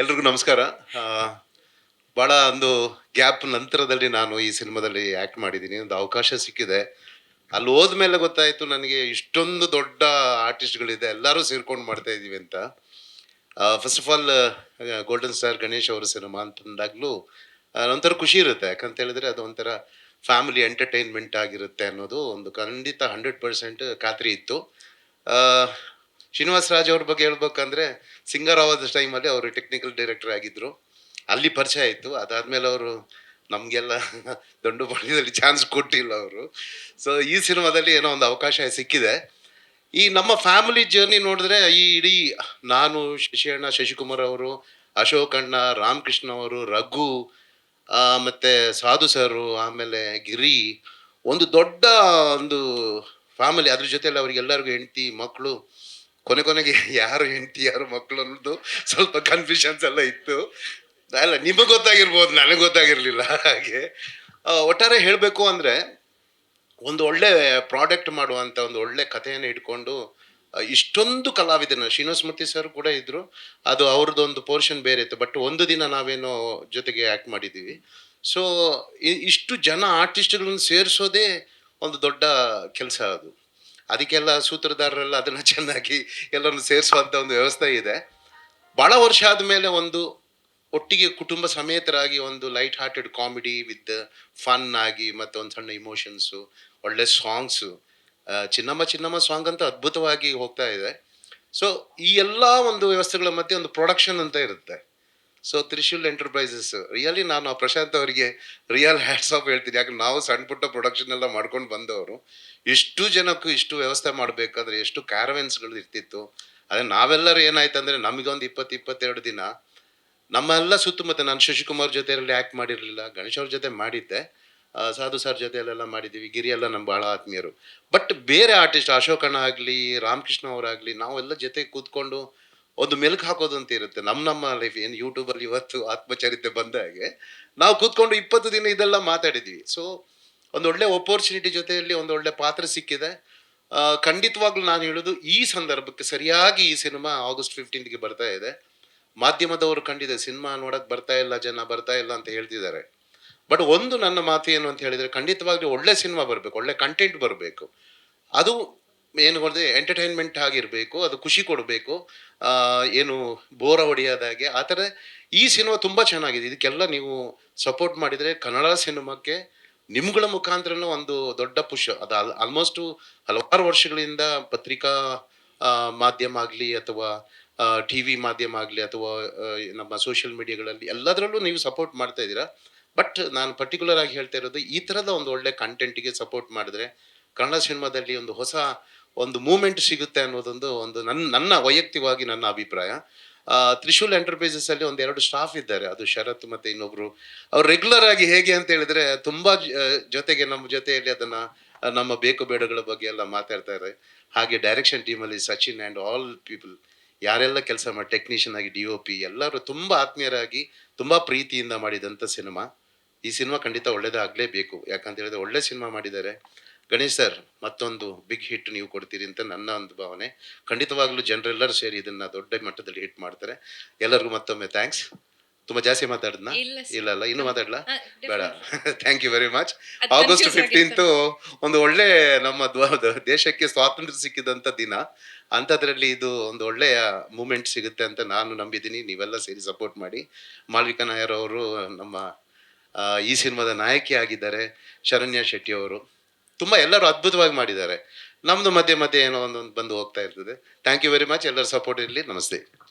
ಎಲ್ರಿಗೂ ನಮಸ್ಕಾರ. ಭಾಳ ಒಂದು ಗ್ಯಾಪ್ ನಂತರದಲ್ಲಿ ನಾನು ಈ ಸಿನಿಮಾದಲ್ಲಿ ಆ್ಯಕ್ಟ್ ಮಾಡಿದ್ದೀನಿ. ಒಂದು ಅವಕಾಶ ಸಿಕ್ಕಿದೆ. ಅಲ್ಲಿ ಹೋದ್ಮೇಲೆ ಗೊತ್ತಾಯಿತು ನನಗೆ ಇಷ್ಟೊಂದು ದೊಡ್ಡ ಆರ್ಟಿಸ್ಟ್ಗಳಿದೆ. ಎಲ್ಲರೂ ಸೇರ್ಕೊಂಡು ಮಾಡ್ತಾ ಇದ್ದೀವಿ ಅಂತ. First of all golden star Ganesh ಅವರ ಸಿನಿಮಾ ಅಂತಂದಾಗಲೂ ಒಂಥರ ಖುಷಿ ಇರುತ್ತೆ. ಯಾಕಂತ ಹೇಳಿದ್ರೆ ಅದು ಒಂಥರ ಫ್ಯಾಮಿಲಿ ಎಂಟರ್ಟೈನ್ಮೆಂಟ್ ಆಗಿರುತ್ತೆ ಅನ್ನೋದು ಒಂದು ಖಂಡಿತ ಹಂಡ್ರೆಡ್ ಪರ್ಸೆಂಟ್ ಖಾತ್ರಿ ಇತ್ತು. ಶ್ರೀನಿವಾಸ್ ರಾಜ್ ಅವ್ರ ಬಗ್ಗೆ ಹೇಳ್ಬೇಕಂದ್ರೆ ಸಿಂಗರ್ ಆವಾದ ಟೈಮಲ್ಲಿ ಅವರು ಟೆಕ್ನಿಕಲ್ ಡೈರೆಕ್ಟರ್ ಆಗಿದ್ರು. ಅಲ್ಲಿ ಪರಿಚಯ ಆಯಿತು. ಅದಾದಮೇಲೆ ಅವರು ನಮಗೆಲ್ಲ ದಂಡು ಪಡೆಯಲ್ಲಿ ಚಾನ್ಸ್ ಕೊಟ್ಟಿಲ್ಲ ಅವರು. ಸೊ ಈ ಸಿನಿಮಾದಲ್ಲಿ ಏನೋ ಒಂದು ಅವಕಾಶ ಸಿಕ್ಕಿದೆ. ಈ ನಮ್ಮ ಫ್ಯಾಮಿಲಿ ಜರ್ನಿ ನೋಡಿದ್ರೆ ಈ ಇಡೀ ನಾನು ಶಶಿಯಣ್ಣ, ಶಶಿಕುಮಾರ್ ಅವರು, ಅಶೋಕ್ ಅಣ್ಣ, ರಾಮಕೃಷ್ಣ ಅವರು, ರಘು ಮತ್ತೆ ಸಾಧು ಸರು, ಆಮೇಲೆ ಗಿರಿ, ಒಂದು ದೊಡ್ಡ ಒಂದು ಫ್ಯಾಮಿಲಿ ಅದ್ರ ಜೊತೆಯಲ್ಲಿ ಅವ್ರಿಗೆಲ್ಲರಿಗೂ ಹೆಂಡತಿ ಮಕ್ಕಳು ಕೊನೆ ಕೊನೆಗೆ ಯಾರು ಹೆಂಡತಿ, ಯಾರು ಮಕ್ಕಳು ಅನ್ನೋದು ಸ್ವಲ್ಪ ಕನ್ಫ್ಯೂಷನ್ಸ್ ಎಲ್ಲ ಇತ್ತು. ಅಲ್ಲ, ನಿಮಗೆ ಗೊತ್ತಾಗಿರ್ಬೋದು, ನನಗೆ ಗೊತ್ತಾಗಿರಲಿಲ್ಲ ಹಾಗೆ. ಒಟ್ಟಾರೆ ಹೇಳಬೇಕು ಅಂದರೆ, ಒಂದು ಒಳ್ಳೆ ಪ್ರಾಡಕ್ಟ್ ಮಾಡುವಂಥ ಒಂದು ಒಳ್ಳೆ ಕಥೆಯನ್ನು ಇಟ್ಕೊಂಡು ಇಷ್ಟೊಂದು ಕಲಾವಿದನ ಶ್ರೀನಿವಾಸ ಮೂರ್ತಿ ಸರ್ ಕೂಡ ಇದ್ದರು ಅದು ಅವ್ರದ್ದೊಂದು ಪೋರ್ಷನ್ ಬೇರೆ ಇತ್ತು. ಬಟ್ ಒಂದು ದಿನ ನಾವೇನೋ ಜೊತೆಗೆ ಆ್ಯಕ್ಟ್ ಮಾಡಿದ್ದೀವಿ. ಸೊ ಇಷ್ಟು ಜನ ಆರ್ಟಿಸ್ಟ್ಗಳನ್ನ ಸೇರಿಸೋದೇ ಒಂದು ದೊಡ್ಡ ಕೆಲಸ ಅದು. ಅದಕ್ಕೆಲ್ಲ ಸೂತ್ರಧಾರರೆಲ್ಲ ಅದನ್ನು ಚೆನ್ನಾಗಿ ಎಲ್ಲರನ್ನು ಸೇರಿಸುವಂಥ ಒಂದು ವ್ಯವಸ್ಥೆ ಇದೆ. ಭಾಳ ವರ್ಷ ಆದಮೇಲೆ ಒಂದು ಒಟ್ಟಿಗೆ ಕುಟುಂಬ ಸಮೇತರಾಗಿ ಒಂದು light hearted comedy with fun ಆಗಿ ಮತ್ತು ಒಂದು ಸಣ್ಣ ಇಮೋಷನ್ಸು ಒಳ್ಳೆ ಸಾಂಗ್ಸು ಚಿನ್ನಮ್ಮ ಚಿನ್ನಮ್ಮ ಸಾಂಗ್ ಅಂತ ಅದ್ಭುತವಾಗಿ ಹೋಗ್ತಾ ಇದೆ. ಸೊ ಈ ಎಲ್ಲ ಒಂದು ವ್ಯವಸ್ಥೆಗಳ ಮಧ್ಯೆ ಒಂದು ಪ್ರೊಡಕ್ಷನ್ ಅಂತ ಇರುತ್ತೆ. ಸೊ ತ್ರಿಶೂಲ್ ಎಂಟರ್ಪ್ರೈಸಸ್ ರಿಯಲಿ ನಾನು ಪ್ರಶಾಂತ್ ಅವರಿಗೆ ರಿಯಲ್ ಹ್ಯಾಟ್ಸ್ ಆಫ್ ಹೇಳ್ತೀನಿ. ಯಾಕಂದ್ರೆ ನಾವು ಸಣ್ಣ ಪುಟ್ಟ ಪ್ರೊಡಕ್ಷನ್ ಎಲ್ಲ ಮಾಡ್ಕೊಂಡು ಬಂದವರು. ಇಷ್ಟು ಜನಕ್ಕೂ ಇಷ್ಟು ವ್ಯವಸ್ಥೆ ಮಾಡಬೇಕಾದ್ರೆ ಎಷ್ಟು ಕ್ಯಾರವೆನ್ಸ್ಗಳು ಇರ್ತಿತ್ತು. ಅದೇ ನಾವೆಲ್ಲರೂ ಏನಾಯ್ತು ಅಂದರೆ ನಮಗೊಂದು ಇಪ್ಪತ್ತು, ಇಪ್ಪತ್ತೆರಡು ದಿನ ನಮ್ಮೆಲ್ಲ ಸುತ್ತಮುತ್ತ ನಾನು ಶಶಿಕುಮಾರ್ ಜೊತೆಯಲ್ಲಿ ಆ್ಯಕ್ಟ್ ಮಾಡಿರಲಿಲ್ಲ. ಗಣೇಶ್ ಅವ್ರ ಜೊತೆ ಮಾಡಿದ್ದೆ. ಸಾಧು ಸರ್ ಜೊತೆಯಲ್ಲೆಲ್ಲ ಮಾಡಿದ್ದೀವಿ ಗಿರಿ ಎಲ್ಲ ನಮ್ಮ ಭಾಳ ಆತ್ಮೀಯರು. ಬಟ್ ಬೇರೆ ಆರ್ಟಿಸ್ಟ್ ಅಶೋಕಣ್ಣ ಆಗಲಿ, ರಾಮಕೃಷ್ಣ ಅವರಾಗಲಿ, ನಾವೆಲ್ಲ ಜೊತೆ ಕೂತ್ಕೊಂಡು ಒಂದು ಮೆಲುಕು ಹಾಕೋದು ಇರುತ್ತೆ. ನಮ್ಮ ನಮ್ಮ ಲೈಫ್ ಏನು ಯೂಟ್ಯೂಬಲ್ಲಿ ಇವತ್ತು ಆತ್ಮಚರಿತ್ರೆ ಬಂದ ಹಾಗೆ, ನಾವು ಕೂತ್ಕೊಂಡು ಇಪ್ಪತ್ತು ದಿನ ಇದೆಲ್ಲ ಮಾತಾಡಿದ್ವಿ. ಸೊ ಒಂದು ಒಳ್ಳೆ ಒಪೋರ್ಚುನಿಟಿ ಜೊತೆಯಲ್ಲಿ ಒಂದು ಒಳ್ಳೆ ಪಾತ್ರ ಸಿಕ್ಕಿದೆ. ಖಂಡಿತವಾಗ್ಲೂ ನಾನು ಹೇಳೋದು ಈ ಸಂದರ್ಭಕ್ಕೆ ಸರಿಯಾಗಿ ಈ ಸಿನಿಮಾ ಆಗಸ್ಟ್ ಫಿಫ್ಟೀನ್ತ್ಗೆ ಬರ್ತಾ ಇದೆ. ಮಾಧ್ಯಮದವರು ಕಂಡಿದೆ, ಸಿನಿಮಾ ನೋಡಕ್ಕೆ ಬರ್ತಾ ಇಲ್ಲ, ಜನ ಬರ್ತಾ ಇಲ್ಲ ಅಂತ ಹೇಳ್ತಿದ್ದಾರೆ. ಬಟ್ ಒಂದು ನನ್ನ ಮಾತು ಏನು ಅಂತ ಹೇಳಿದ್ರೆ, ಖಂಡಿತವಾಗ್ಲೂ ಒಳ್ಳೆ ಸಿನಿಮಾ ಬರಬೇಕು, ಒಳ್ಳೆ ಕಂಟೆಂಟ್ ಬರಬೇಕು. ಅದು ಏನು ಕೊಡದೆ ಎಂಟರ್ಟೈನ್ಮೆಂಟ್ ಆಗಿರಬೇಕು, ಅದು ಖುಷಿ ಕೊಡಬೇಕು ಏನು ಬೋರ ಹೊಡೆಯೋದಾಗೆ ಆ ಥರ ಈ ಸಿನಿಮಾ ತುಂಬ ಚೆನ್ನಾಗಿದೆ. ಇದಕ್ಕೆಲ್ಲ ನೀವು ಸಪೋರ್ಟ್ ಮಾಡಿದರೆ ಕನ್ನಡ ಸಿನಿಮಾಕ್ಕೆ ನಿಮ್ಗಳ ಮುಖಾಂತರನೂ ಒಂದು ದೊಡ್ಡ ಪುಷ್ ಅದು ಆಲ್ಮೋಸ್ಟು ಹಲವಾರು ವರ್ಷಗಳಿಂದ ಪತ್ರಿಕಾ ಮಾಧ್ಯಮ ಆಗಲಿ ಅಥವಾ ಟಿ ವಿ ಮಾಧ್ಯಮ ಆಗಲಿ ಅಥವಾ ನಮ್ಮ ಸೋಷಿಯಲ್ ಮೀಡಿಯಾಗಳಲ್ಲಿ ಎಲ್ಲದರಲ್ಲೂ ನೀವು ಸಪೋರ್ಟ್ ಮಾಡ್ತಾ ಇದ್ದೀರಾ. ಬಟ್ ನಾನು ಪರ್ಟಿಕ್ಯುಲರ್ ಆಗಿ ಹೇಳ್ತಾ ಇರೋದು ಈ ಥರದ ಒಂದು ಒಳ್ಳೆ ಕಂಟೆಂಟಿಗೆ ಸಪೋರ್ಟ್ ಮಾಡಿದ್ರೆ ಕನ್ನಡ ಸಿನಿಮಾದಲ್ಲಿ ಒಂದು ಹೊಸ ಒಂದು ಮೂಮೆಂಟ್ ಸಿಗುತ್ತೆ ಅನ್ನೋದೊಂದು ಒಂದು ನನ್ನ ನನ್ನ ವೈಯಕ್ತಿಕವಾಗಿ ನನ್ನ ಅಭಿಪ್ರಾಯ. ತ್ರಿಶೂಲ್ ಎಂಟರ್ಪ್ರೈಸಸ್ ಅಲ್ಲಿ ಒಂದು ಎರಡು ಸ್ಟಾಫ್ ಇದ್ದಾರೆ. ಅದು ಶರತ್ ಮತ್ತೆ ಇನ್ನೊಬ್ರು. ಅವ್ರು ರೆಗ್ಯುಲರ್ ಆಗಿ ಹೇಗೆ ಅಂತ ಹೇಳಿದ್ರೆ ತುಂಬಾ ಜೊತೆಗೆ ನಮ್ಮ ಜೊತೆಯಲ್ಲಿ ಅದನ್ನ ನಮ್ಮ ಬೇಕು ಬೇಡಗಳ ಬಗ್ಗೆ ಎಲ್ಲ ಮಾತಾಡ್ತಾರೆ ಹಾಗೆ ಡೈರೆಕ್ಷನ್ ಟೀಮಲ್ಲಿ ಸಚಿನ್ ಆ್ಯಂಡ್ ಆಲ್ ಪೀಪಲ್ ಯಾರೆಲ್ಲ ಕೆಲಸ ಮಾಡಿ ಟೆಕ್ನಿಷಿಯನ್ ಆಗಿ ಡಿ ಒ ಪಿ ಎಲ್ಲರೂ ತುಂಬಾ ಆತ್ಮೀಯರಾಗಿ, ತುಂಬಾ ಪ್ರೀತಿಯಿಂದ ಮಾಡಿದಂಥ ಸಿನಿಮಾ. ಈ ಸಿನಿಮಾ ಖಂಡಿತ ಒಳ್ಳೇದಾಗಲೇಬೇಕು. ಯಾಕಂತ ಹೇಳಿದ್ರೆ ಒಳ್ಳೆ ಸಿನಿಮಾ ಮಾಡಿದ್ದಾರೆ. ಗಣೇಶ್ ಸರ್ ಮತ್ತೊಂದು ಬಿಗ್ ಹಿಟ್ ನೀವು ಕೊಡ್ತೀರಿ ಅಂತ ನನ್ನ ಒಂದು ಭಾವನೆ. ಖಂಡಿತವಾಗ್ಲೂ ಜನರೆಲ್ಲರೂ ಸೇರಿ ಇದನ್ನ ದೊಡ್ಡ ಮಟ್ಟದಲ್ಲಿ ಹಿಟ್ ಮಾಡ್ತಾರೆ. ಎಲ್ಲರಿಗೂ ಮತ್ತೊಮ್ಮೆ ಥ್ಯಾಂಕ್ಸ್ ತುಂಬಾ ಜಾಸ್ತಿ ಮಾತಾಡಿದ್ನ? ಇಲ್ಲ. ಅಲ್ಲ ಇನ್ನು ಮಾತಾಡ್ಲಾ? ಬೇಡ. Thank you very much August fifteenth ಒಂದು ಒಳ್ಳೆ ನಮ್ಮ ದೇಶಕ್ಕೆ ಸ್ವಾತಂತ್ರ್ಯ ಸಿಕ್ಕಿದಂತ ದಿನ. ಅಂಥದ್ರಲ್ಲಿ ಇದು ಒಂದು ಒಳ್ಳೆಯ ಮೂಮೆಂಟ್ ಸಿಗುತ್ತೆ ಅಂತ ನಾನು ನಂಬಿದ್ದೀನಿ. ನೀವೆಲ್ಲ ಸೇರಿ ಸಪೋರ್ಟ್ ಮಾಡಿ. ಮಾಲ್ವಿಕಾ ನಾಯರ್ ಅವರು ನಮ್ಮ ಈ ಸಿನಿಮಾದ ನಾಯಕಿ ಆಗಿದ್ದಾರೆ. ಶರಣ್ಯ ಶೆಟ್ಟಿ ಅವರು. ತುಂಬ ಎಲ್ಲರೂ ಅದ್ಭುತವಾಗಿ ಮಾಡಿದ್ದಾರೆ. ನಮ್ಮದು ಮಧ್ಯೆ ಮಧ್ಯೆ ಏನೋ ಒಂದೊಂದು ಬಂದು ಹೋಗ್ತಾ ಇರ್ತದೆ. ಥ್ಯಾಂಕ್ ಯು ವೆರಿ ಮಚ್ ಎಲ್ಲರ ಸಪೋರ್ಟ್ ಇರಲಿ. ನಮಸ್ತೆ.